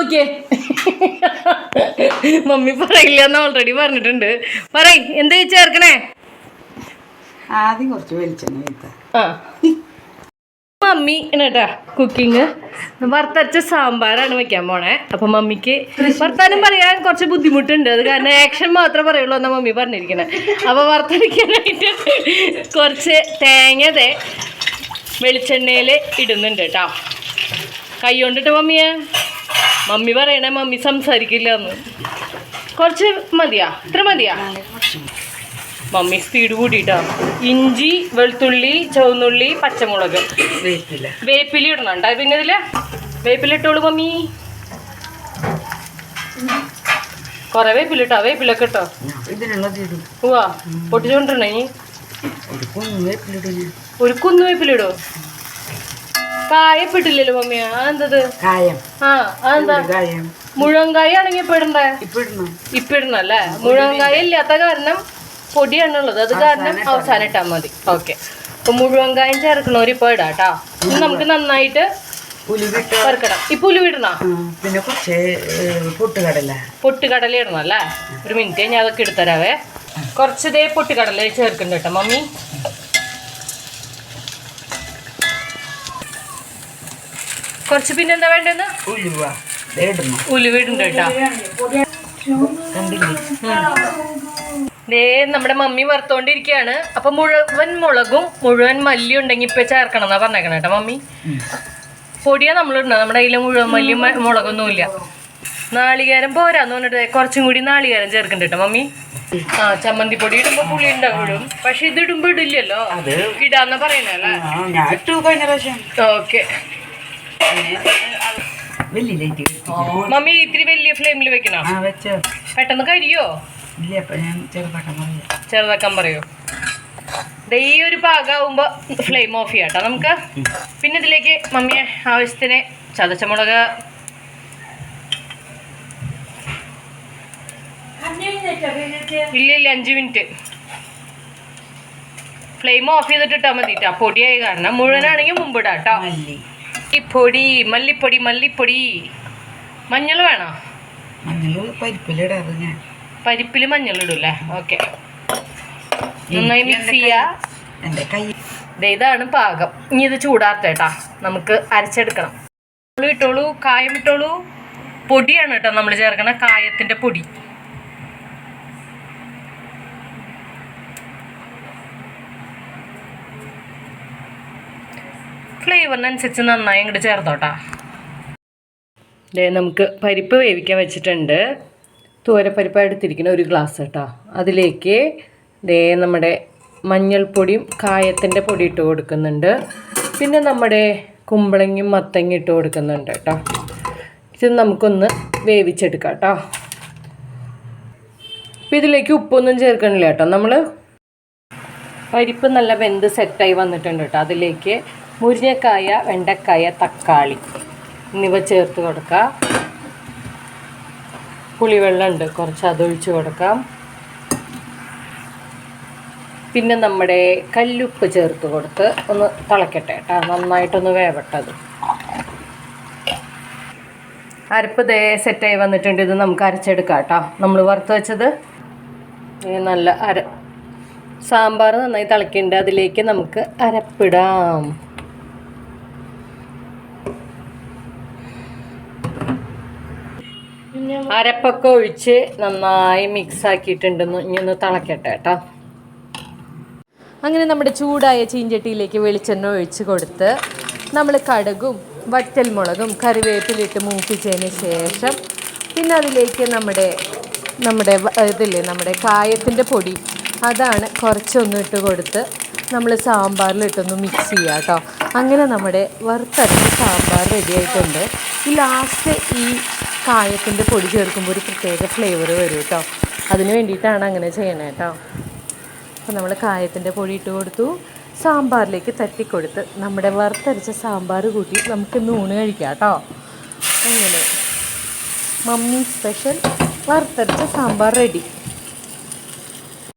Okay mummy പറയില്ല എന്ന് already പറഞ്ഞിട്ടുണ്ട്. പറയ് എന്താ ചേർക്കണേ? ആദ്യം കുറച്ച് വെളിച്ചെണ്ണ ആ. മമ്മി എന്നാട്ടാ കുക്കിങ് വറുത്തരച്ച സാമ്പാറാണ് വെക്കാൻ പോണേ. അപ്പൊ മമ്മിക്ക് വർത്താനം പറയാൻ കുറച്ച് ബുദ്ധിമുട്ടുണ്ട്. അത് കാരണം ആക്ഷൻ മാത്രമേ പറയുള്ളൂ എന്നാ മമ്മി പറഞ്ഞിരിക്കണേ. അപ്പൊ വറുത്തരയ്ക്കാനായിട്ട് കുറച്ച് തേങ്ങതെ വെളിച്ചെണ്ണയിൽ ഇടുന്നുണ്ട് കേട്ടോ. കൈ കൊണ്ടിട്ട് മമ്മിയെ. മമ്മി പറയണേ മമ്മി സംസാരിക്കില്ല എന്ന് കുറച്ച് മതിയാ ഇത്ര മതിയാ. മമ്മി സ്പീഡ് കൂട്ടിയിട്ടാ ഇഞ്ചി വെളുത്തുള്ളി ചുവന്നുള്ളി പച്ചമുളക്. വേപ്പിലി. ഇടണണ്ട പിന്നെ ഇതിൽ വേപ്പില ഇട്ടോളൂ മമ്മി. കൊറേ വേപ്പില ഇട്ടോ? വേപ്പിലൊക്കെ ഇട്ടോ? ഉവാ പൊട്ടിച്ചോണ്ടിരണേ ഒരു കുന്നു വേപ്പിലിടോ കായപ്പെട്ടില്ലല്ലോ മമ്മി അതെന്തത് കായം. ആ അതെന്താ? കായം? മുഴുവൻ കായ ആണെങ്കിൽ ഇപ്പൊ ഇപ്പിടണം? അല്ലേ? മുഴങ്കായ ഇല്ലാത്ത കാരണം പൊടിയാണുള്ളത് അത് കാരണം അവസാനം ഇട്ടാൽ മതി. ഓക്കെ. അപ്പൊ മുഴുവൻ കായം ചേർക്കണവര് ഇപ്പൊ ഇടാം കേട്ടോ. നമുക്ക് നന്നായിട്ട് വറുക്കണം. ഈ പുലു ഇടണോ? പിന്നെ കുറച്ച് പൊട്ടുകടല. പൊട്ടുകടല ഇടണം അല്ലേ? ഒരു മിനിറ്റ് ഞാൻ അതൊക്കെ എടുത്തരാവേ. കുറച്ചതേ പൊട്ടുകടല ചേർക്കുന്നുണ്ട് കേട്ടോ മമ്മി? കുറച്ച് പിന്നെന്താ വേണ്ടെന്ന്? ഉലുവ. ദേ ഇടണം ഉലുവിടുണ്ട് കേട്ടോ. ദേ നമ്മുടെ മമ്മി വറുത്തോണ്ടിരിക്കുകയാണ് അപ്പൊ മുഴുവൻ മുളകും മുഴുവൻ മല്ലിയും ഉണ്ടെങ്കിൽ ഇപ്പൊ ചേർക്കണം എന്നാ പറഞ്ഞേക്കണം കേട്ടോ മമ്മി. പൊടിയാ നമ്മൾ ഇടണം നമ്മുടെ കയ്യിൽ മുഴുവൻ മല്ലിയും മുളകൊന്നും മുളകൊന്നുമില്ല. നാളികേരം പോരാന്ന് പറഞ്ഞിട്ട് കുറച്ചും കൂടി നാളികേരം ചേർക്കണ്ട കേട്ടോ മമ്മി. ആ ചമ്മന്തി പൊടി ഇടുമ്പോ പുളി ഉണ്ടാവും പക്ഷെ ഇത് ഇടുമ്പോ ഇടില്ലല്ലോ ഇടാന്ന് പറയണല്ലേ ഓക്കെ. മമ്മി ഇത്തിരി വലിയ ഫ്ലെയിമിൽ വെക്കണോ? പെട്ടെന്ന് കരിയോ? ഇല്ല ചെറുതാക്കാൻ പറയോ. ഈ ഒരു പാകാവുമ്പോ ഫ്ലെയിം ഓഫ് ചെയ്യാം നമുക്ക്. പിന്നെ ഇതിലേക്ക് മമ്മിയെ ആവശ്യത്തിന് ചതച്ച മുളക് ഇല്ല ഇല്ല അഞ്ച് മിനിറ്റ് ഫ്ലെയിം ഓഫ് ചെയ്തിട്ട് ഇട്ടാൽ മതി കേട്ടോ പൊടിയായി കാരണം മുഴുവനാണെങ്കിൽ മുമ്പിടാട്ടോ. ഇടാം കേട്ടോ പൊടി മല്ലിപ്പൊടി മല്ലിപ്പൊടി. മഞ്ഞൾ വേണോ? മഞ്ഞൾ പരിപ്പിലിടാറ് ഞാൻ. പരിപ്പിൽ മഞ്ഞൾ ഇടൂല്ലേ? ഓക്കെ. നന്നായി മിക്സ് ചെയ്യുക ദേ ഇതാണ് പാകം. ഇനി ഇത് ചൂടാർത്തേട്ടാ നമുക്ക് അരച്ചെടുക്കണം. ഇട്ടോളൂ, ഇട്ടോളൂ കായം ഇട്ടോളൂ പൊടിയാണ് കേട്ടോ നമ്മൾ ചേർക്കണ കായത്തിന്റെ പൊടി. ഫ്ലേവറിനനുസരിച്ച് നന്നായി ഇങ്ങോട്ട് ചേർത്തോട്ടാ ദേ നമുക്ക് പരിപ്പ് വേവിക്കാൻ വെച്ചിട്ടുണ്ട്. തോരപ്പരിപ്പ് എടുത്തിരിക്കുന്ന ഒരു ഗ്ലാസ് കേട്ടോ. അതിലേക്ക് ദേ നമ്മുടെ മഞ്ഞൾപ്പൊടിയും കായത്തിന്റെ പൊടി ഇട്ട് കൊടുക്കുന്നുണ്ട്. പിന്നെ നമ്മുടെ കുമ്പളങ്ങയും മത്തങ്ങ ഇട്ട് കൊടുക്കുന്നുണ്ട് കേട്ടോ. ഇത് നമുക്കൊന്ന് വേവിച്ചെടുക്കാം കേട്ടോ. ഇപ്പം ഇതിലേക്ക് ഉപ്പൊന്നും ചേർക്കണില്ല കേട്ടോ. നമ്മൾ പരിപ്പ് നല്ല വെന്ത് സെറ്റായി വന്നിട്ടുണ്ട് കേട്ടോ. അതിലേക്ക് മുരിങ്ങക്കായ വെണ്ടക്കായ തക്കാളി എന്നിവ ചേർത്ത് കൊടുക്കാം. പുളിവെള്ളം ഉണ്ട് കുറച്ച് അതൊഴിച്ച് കൊടുക്കാം. പിന്നെ നമ്മുടെ കല്ലുപ്പ് ചേർത്ത് കൊടുത്ത് ഒന്ന് തിളക്കട്ടെ കേട്ടോ. നന്നായിട്ടൊന്ന് വേവട്ടത്. അരപ്പ് ദേ സെറ്റായി വന്നിട്ടുണ്ട്. ഇത് നമുക്ക് അരച്ചെടുക്കാം കേട്ടോ. നമ്മൾ വറുത്ത് വെച്ചത് നല്ല അര സാമ്പാർ നന്നായി തിളക്കിയിട്ടുണ്ട്. അതിലേക്ക് നമുക്ക് അരപ്പിടാം. അരപ്പൊക്കെ ഒഴിച്ച് നന്നായി മിക്സ് ആക്കിയിട്ടുണ്ടെന്ന് ഇനി ഒന്ന് തിളക്കട്ടെ കേട്ടോ. അങ്ങനെ നമ്മുടെ ചൂടായ ചീഞ്ചട്ടിയിലേക്ക് വെളിച്ചെണ്ണ ഒഴിച്ച് കൊടുത്ത് നമ്മൾ കടുകും വറ്റൽമുളകും കറിവേപ്പിലിട്ട് മൂപ്പിച്ചതിന് ശേഷം പിന്നെ അതിലേക്ക് നമ്മുടെ നമ്മുടെ ഇതില്ലേ നമ്മുടെ കായത്തിന്റെ പൊടി. അതാണ് കുറച്ചൊന്ന് ഇട്ട് കൊടുത്ത് നമ്മൾ സാമ്പാറിലിട്ടൊന്ന് മിക്സ് ചെയ്യുക കേട്ടോ. അങ്ങനെ നമ്മുടെ വറുത്തരച്ച സാമ്പാർ റെഡി ആയിട്ടുണ്ട്. ഈ ലാസ്റ്റ് ഈ കായത്തിന്റെ പൊടി ചേർക്കുമ്പോൾ ഒരു പ്രത്യേക ഫ്ലേവർ വരും കേട്ടോ അതിന് വേണ്ടിയിട്ടാണ് അങ്ങനെ ചെയ്യണേ കേട്ടോ അപ്പോൾ നമ്മൾ കായത്തിന്റെ പൊടി ഇട്ട് കൊടുത്തു. സാമ്പാറിലേക്ക് തട്ടിക്കൊടുത്ത് നമ്മുടെ വറുത്തരച്ച സാമ്പാർ കൂട്ടി നമുക്ക് ഊണ് കഴിക്കാം കേട്ടോ അങ്ങനെ. മമ്മി സ്പെഷ്യൽ വറുത്തരച്ച സാമ്പാർ റെഡി